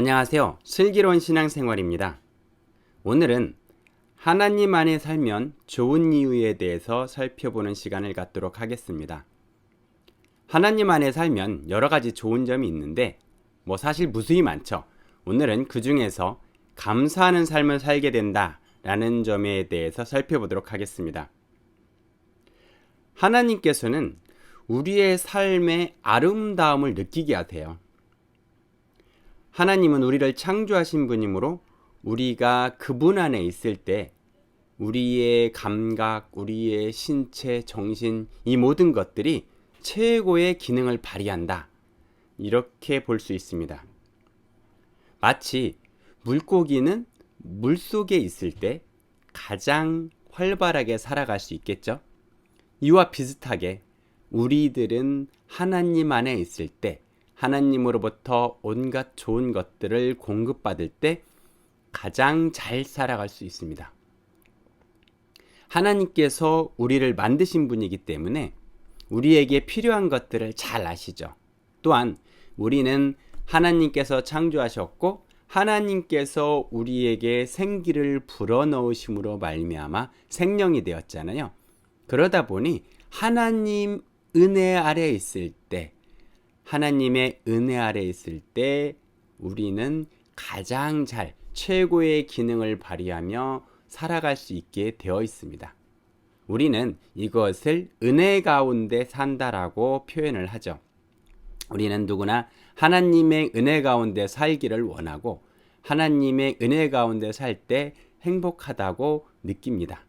안녕하세요. 슬기로운 신앙생활입니다. 오늘은 하나님 안에 살면 좋은 이유에 대해서 살펴보는 시간을 갖도록 하겠습니다. 하나님 안에 살면 여러 가지 좋은 점이 있는데 뭐 사실 무수히 많죠. 오늘은 그 중에서 감사하는 삶을 살게 된다라는 점에 대해서 살펴보도록 하겠습니다. 하나님께서는 우리의 삶의 아름다움을 느끼게 하세요. 하나님은 우리를 창조하신 분이므로 우리가 그분 안에 있을 때 우리의 감각, 우리의 신체, 정신, 이 모든 것들이 최고의 기능을 발휘한다. 이렇게 볼 수 있습니다. 마치 물고기는 물 속에 있을 때 가장 활발하게 살아갈 수 있겠죠? 이와 비슷하게 우리들은 하나님 안에 있을 때 하나님으로부터 온갖 좋은 것들을 공급받을 때 가장 잘 살아갈 수 있습니다. 하나님께서 우리를 만드신 분이기 때문에 우리에게 필요한 것들을 잘 아시죠. 또한 우리는 하나님께서 창조하셨고 하나님께서 우리에게 생기를 불어넣으심으로 말미암아 생명이 되었잖아요. 그러다 보니 하나님 은혜 아래 있을 때 하나님의 은혜 아래 있을 때 우리는 가장 잘 최고의 기능을 발휘하며 살아갈 수 있게 되어 있습니다. 우리는 이것을 은혜 가운데 산다라고 표현을 하죠. 우리는 누구나 하나님의 은혜 가운데 살기를 원하고 하나님의 은혜 가운데 살 때 행복하다고 느낍니다.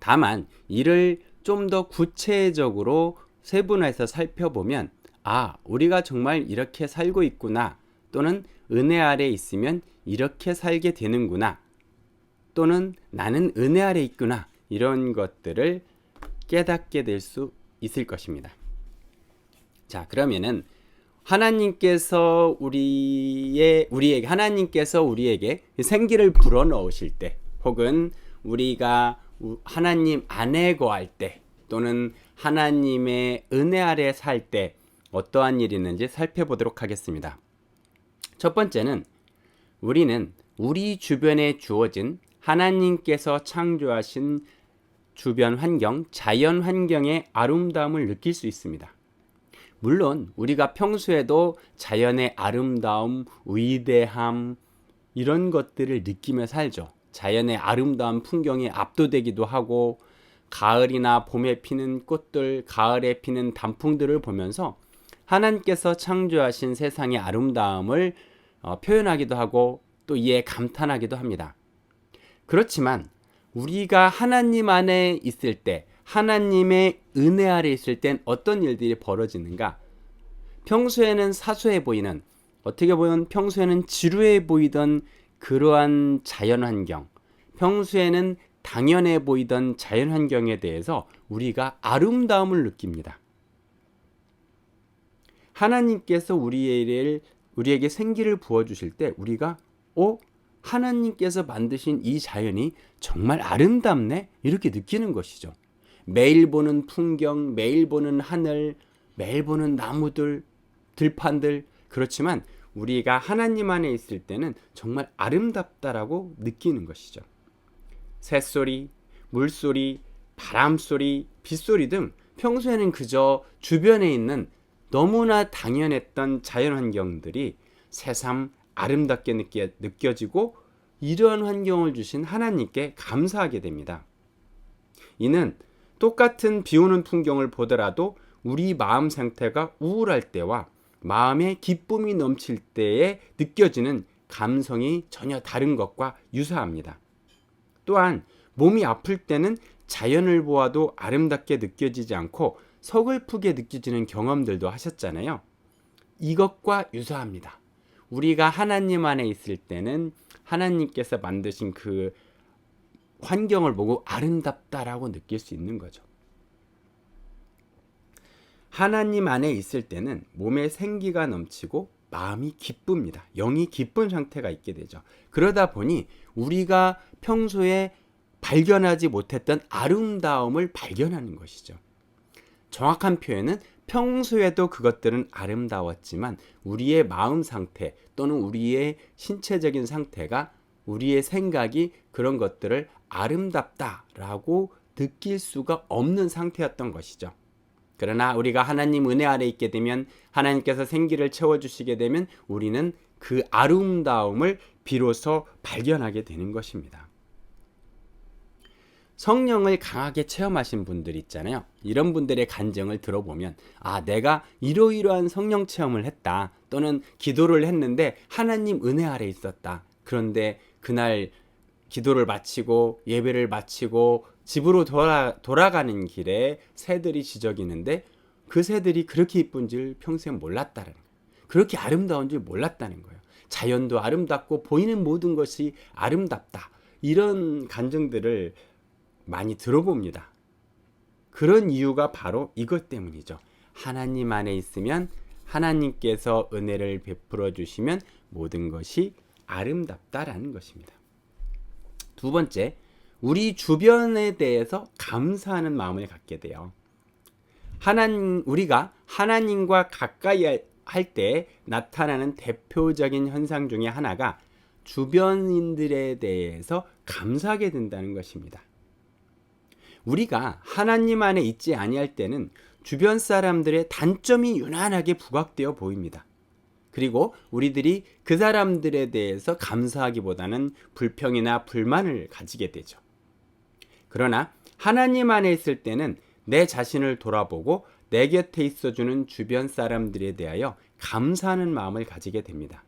다만 이를 좀 더 구체적으로 세분화해서 살펴보면 아, 우리가 정말 이렇게 살고 있구나. 또는 은혜 아래 있으면 이렇게 살게 되는구나. 또는 나는 은혜 아래 있구나. 이런 것들을 깨닫게 될 수 있을 것입니다. 자, 그러면은 하나님께서 우리의 우리에게 하나님께서 우리에게 생기를 불어 넣으실 때 혹은 우리가 하나님 안에 거할 때 또는 하나님의 은혜 아래 살 때 어떠한 일이 있는지 살펴보도록 하겠습니다. 첫 번째는 우리는 우리 주변에 주어진 하나님께서 창조하신 주변 환경, 자연 환경의 아름다움을 느낄 수 있습니다. 물론 우리가 평소에도 자연의 아름다움, 위대함 이런 것들을 느끼며 살죠. 자연의 아름다운 풍경에 압도되기도 하고 가을이나 봄에 피는 꽃들, 가을에 피는 단풍들을 보면서 하나님께서 창조하신 세상의 아름다움을 어, 표현하기도 하고 또 이에 감탄하기도 합니다. 그렇지만 우리가 하나님 안에 있을 때 하나님의 은혜 아래 있을 땐 어떤 일들이 벌어지는가? 평소에는 사소해 보이는 어떻게 보면 평소에는 지루해 보이던 그러한 자연 환경, 평소에는 당연해 보이던 자연 환경에 대해서 우리가 아름다움을 느낍니다. 하나님께서 우리를 우리에게 생기를 부어 주실 때 우리가 어 하나님께서 만드신 이 자연이 정말 아름답네 이렇게 느끼는 것이죠. 매일 보는 풍경, 매일 보는 하늘, 매일 보는 나무들, 들판들 그렇지만 우리가 하나님 안에 있을 때는 정말 아름답다라고 느끼는 것이죠. 새소리, 물소리, 바람소리, 빗소리 등 평소에는 그저 주변에 있는 너무나 당연했던 자연 환경들이 새삼 아름답게 느껴, 느껴지고 이러한 환경을 주신 하나님께 감사하게 됩니다. 이는 똑같은 비 오는 풍경을 보더라도 우리 마음 상태가 우울할 때와 마음에 기쁨이 넘칠 때에 느껴지는 감성이 전혀 다른 것과 유사합니다. 또한 몸이 아플 때는 자연을 보아도 아름답게 느껴지지 않고 서글프게 느껴지는 경험들도 하셨잖아요. 이것과 유사합니다. 우리가 하나님 안에 있을 때는 하나님께서 만드신 그 환경을 보고 아름답다라고 느낄 수 있는 거죠. 하나님 안에 있을 때는 몸에 생기가 넘치고 마음이 기쁩니다. 영이 기쁜 상태가 있게 되죠. 그러다 보니 우리가 평소에 발견하지 못했던 아름다움을 발견하는 것이죠. 정확한 표현은 평소에도 그것들은 아름다웠지만 우리의 마음 상태 또는 우리의 신체적인 상태가 우리의 생각이 그런 것들을 아름답다라고 느낄 수가 없는 상태였던 것이죠. 그러나 우리가 하나님 은혜 아래 있게 되면 하나님께서 생기를 채워주시게 되면 우리는 그 아름다움을 비로소 발견하게 되는 것입니다. 성령을 강하게 체험하신 분들 있잖아요. 이런 분들의 간증을 들어보면 아 내가 이러이러한 성령 체험을 했다 또는 기도를 했는데 하나님 은혜 아래 있었다. 그런데 그날 기도를 마치고 예배를 마치고 집으로 돌아, 돌아가는 길에 새들이 지저귀는데 그 새들이 그렇게 이쁜 줄 평생 몰랐다는 거예요. 그렇게 아름다운 줄 몰랐다는 거예요. 자연도 아름답고 보이는 모든 것이 아름답다. 이런 간증들을 많이 들어봅니다. 그런 이유가 바로 이것 때문이죠. 하나님 안에 있으면 하나님께서 은혜를 베풀어 주시면 모든 것이 아름답다라는 것입니다. 두 번째, 우리 주변에 대해서 감사하는 마음을 갖게 돼요. 하나님 우리가 하나님과 가까이 할 때 나타나는 대표적인 현상 중에 하나가 주변인들에 대해서 감사하게 된다는 것입니다. 우리가 하나님 안에 있지 아니할 때는 주변 사람들의 단점이 유난하게 부각되어 보입니다. 그리고 우리들이 그 사람들에 대해서 감사하기보다는 불평이나 불만을 가지게 되죠. 그러나 하나님 안에 있을 때는 내 자신을 돌아보고 내 곁에 있어주는 주변 사람들에 대하여 감사하는 마음을 가지게 됩니다.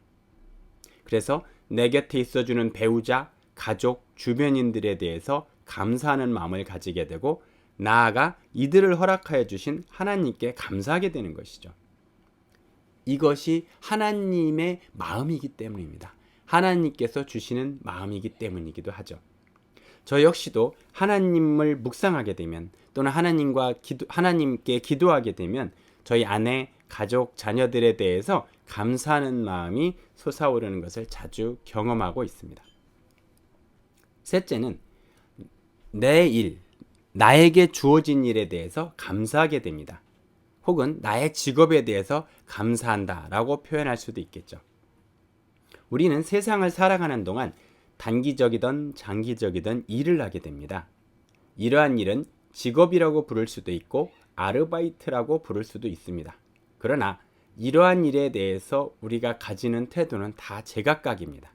그래서 내 곁에 있어주는 배우자, 가족, 주변인들에 대해서 감사하는 마음을 가지게 되고 나아가 이들을 허락하여 주신 하나님께 감사하게 되는 것이죠. 이것이 하나님의 마음이기 때문입니다. 하나님께서 주시는 마음이기 때문이기도 하죠. 저 역시도 하나님을 묵상하게 되면 또는 하나님과 기도, 하나님께 기도하게 되면 저희 아내, 가족, 자녀들에 대해서 감사하는 마음이 솟아오르는 것을 자주 경험하고 있습니다. 셋째는 내 일, 나에게 주어진 일에 대해서 감사하게 됩니다. 혹은 나의 직업에 대해서 감사한다 라고 표현할 수도 있겠죠. 우리는 세상을 살아가는 동안 단기적이든 장기적이든 일을 하게 됩니다. 이러한 일은 직업이라고 부를 수도 있고 아르바이트라고 부를 수도 있습니다. 그러나 이러한 일에 대해서 우리가 가지는 태도는 다 제각각입니다.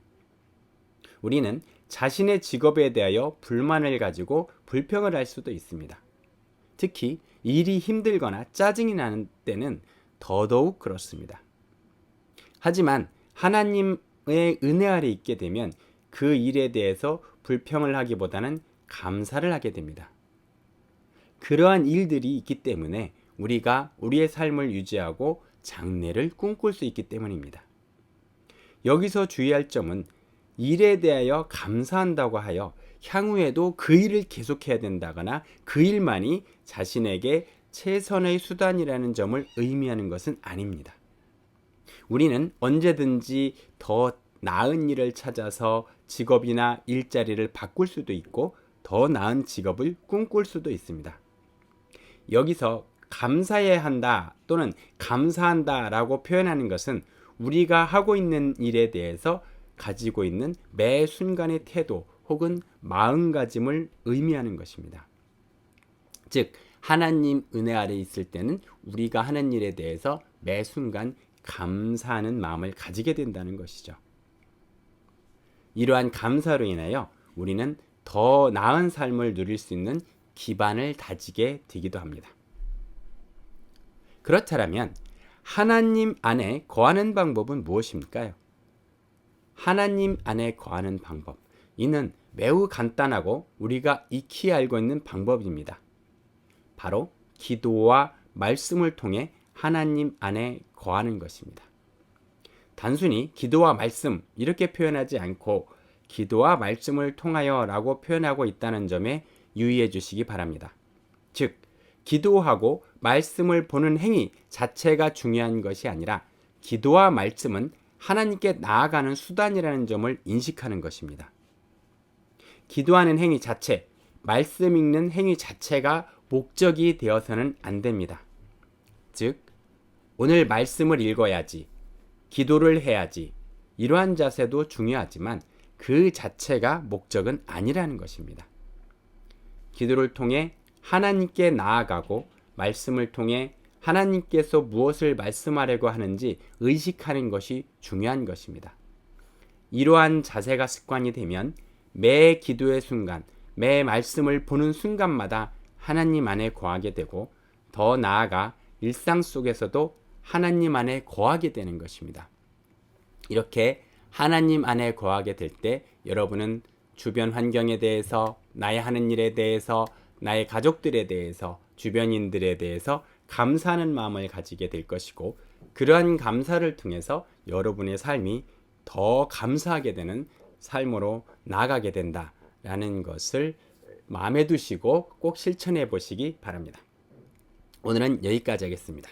우리는 자신의 직업에 대하여 불만을 가지고 불평을 할 수도 있습니다. 특히 일이 힘들거나 짜증이 나는 때는 더더욱 그렇습니다. 하지만 하나님의 은혜 아래 있게 되면 그 일에 대해서 불평을 하기보다는 감사를 하게 됩니다. 그러한 일들이 있기 때문에 우리가 우리의 삶을 유지하고 장래를 꿈꿀 수 있기 때문입니다. 여기서 주의할 점은 일에 대하여 감사한다고 하여 향후에도 그 일을 계속해야 된다거나 그 일만이 자신에게 최선의 수단이라는 점을 의미하는 것은 아닙니다. 우리는 언제든지 더 나은 일을 찾아서 직업이나 일자리를 바꿀 수도 있고 더 나은 직업을 꿈꿀 수도 있습니다. 여기서 감사해야 한다 또는 감사한다 라고 표현하는 것은 우리가 하고 있는 일에 대해서 가지고 있는 매 순간의 태도 혹은 마음가짐을 의미하는 것입니다. 즉, 하나님 은혜 아래 있을 때는 우리가 하는 일에 대해서 매 순간 감사하는 마음을 가지게 된다는 것이죠. 이러한 감사로 인하여 우리는 더 나은 삶을 누릴 수 있는 기반을 다지게 되기도 합니다. 그렇다면 하나님 안에 거하는 방법은 무엇입니까요? 하나님 안에 거하는 방법. 이는 매우 간단하고 우리가 익히 알고 있는 방법입니다. 바로 기도와 말씀을 통해 하나님 안에 거하는 것입니다. 단순히 기도와 말씀 이렇게 표현하지 않고 기도와 말씀을 통하여 라고 표현하고 있다는 점에 유의해 주시기 바랍니다. 즉, 기도하고 말씀을 보는 행위 자체가 중요한 것이 아니라 기도와 말씀은 하나님께 나아가는 수단이라는 점을 인식하는 것입니다. 기도하는 행위 자체, 말씀 읽는 행위 자체가 목적이 되어서는 안 됩니다. 즉 오늘 말씀을 읽어야지, 기도를 해야지 이러한 자세도 중요하지만 그 자체가 목적은 아니라는 것입니다. 기도를 통해 하나님께 나아가고 말씀을 통해 하나님께서 무엇을 말씀하려고 하는지 의식하는 것이 중요한 것입니다. 이러한 자세가 습관이 되면 매 기도의 순간, 매 말씀을 보는 순간마다 하나님 안에 거하게 되고 더 나아가 일상 속에서도 하나님 안에 거하게 되는 것입니다. 이렇게 하나님 안에 거하게 될 때 여러분은 주변 환경에 대해서 나의 하는 일에 대해서 나의 가족들에 대해서 주변인들에 대해서 감사하는 마음을 가지게 될 것이고 그러한 감사를 통해서 여러분의 삶이 더 감사하게 되는 삶으로 나아가게 된다라는 것을 마음에 두시고 꼭 실천해 보시기 바랍니다. 오늘은 여기까지 하겠습니다.